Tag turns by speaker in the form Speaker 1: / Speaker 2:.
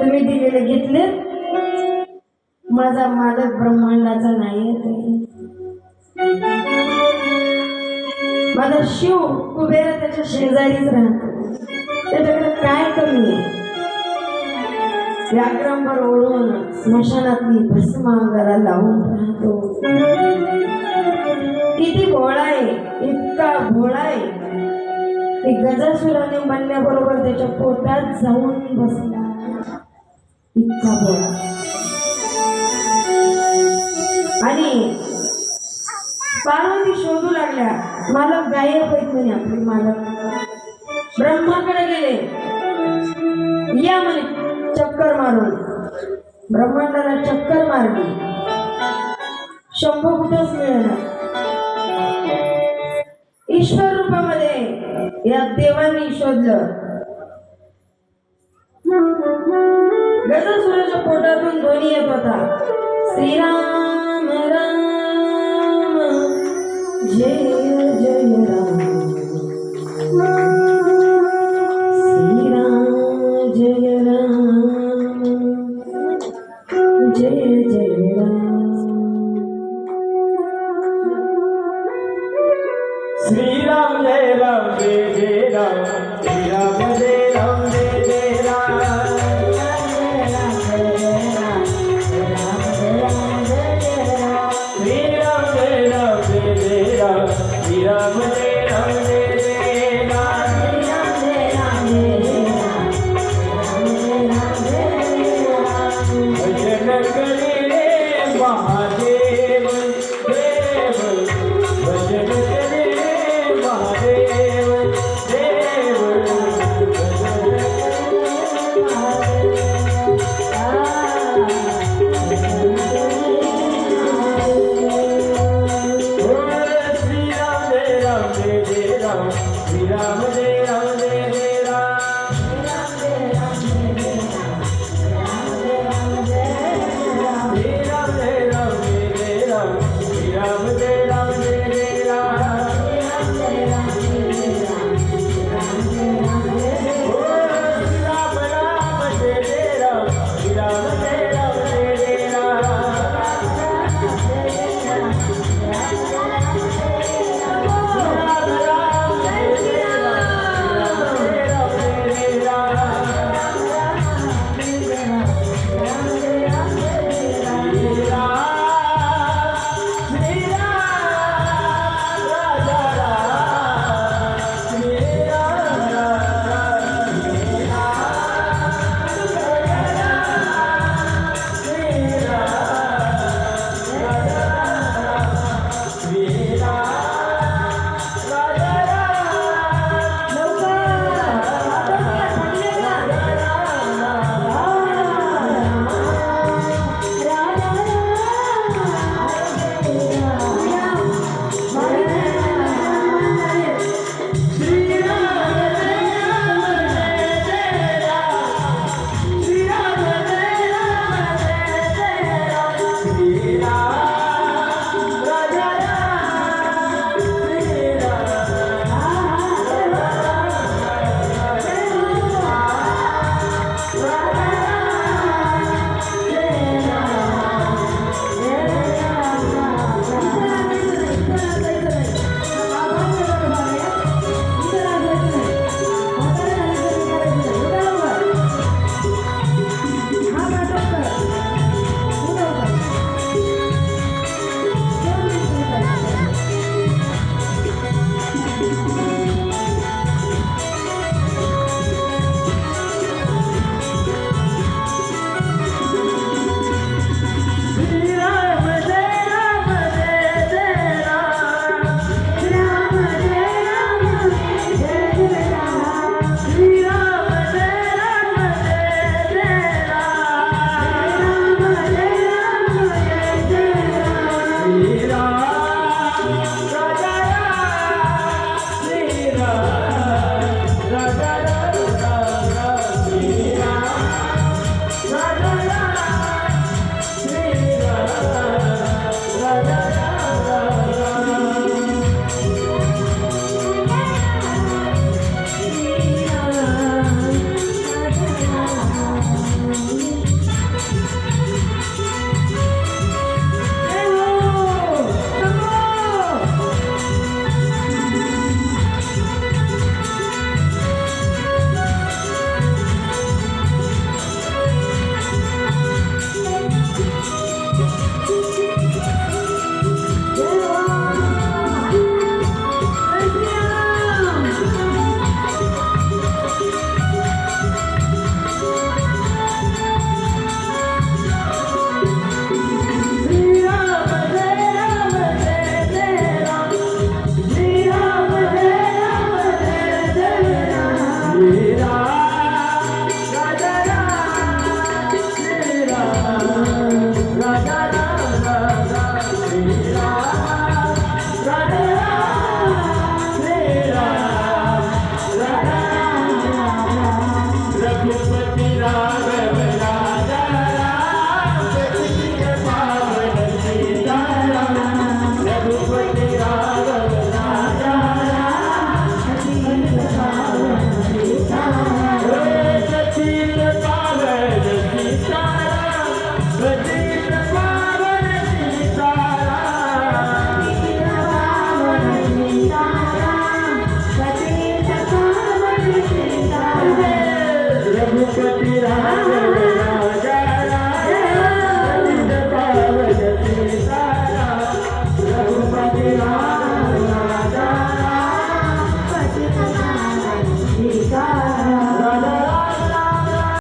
Speaker 1: तुम्ही दिलेले घेतले? माझा मालक ब्रह्मांडाचा नाही माझा शिव कुबेर त्याच्या शेजारीच राहतो. त्याच्याकडे काय कमी व्याक्रमवर ओढून स्मशानातली भस्म अंगाला लावून राहतो. किती भोळा आहे इतका भोळा आहे. ते गजासुराने म्हणण्याबरोबर त्याच्या पोटात जाऊन बसला. इतका भोळा आणि पार्वती शोधू लागल्या मालक गायब आहेत म्हणे आपले मालक. ब्रह्माकडे गेले. या म्हणे चक्कर मारून. ब्रह्मांडाला चक्कर मारली. शंभू कुठंच मिळणार ईश्वर रूपामध्ये या देवांनी शोधलं. गजसुराच्या पोटातून ध्वनी येत होता श्रीराम Yeah.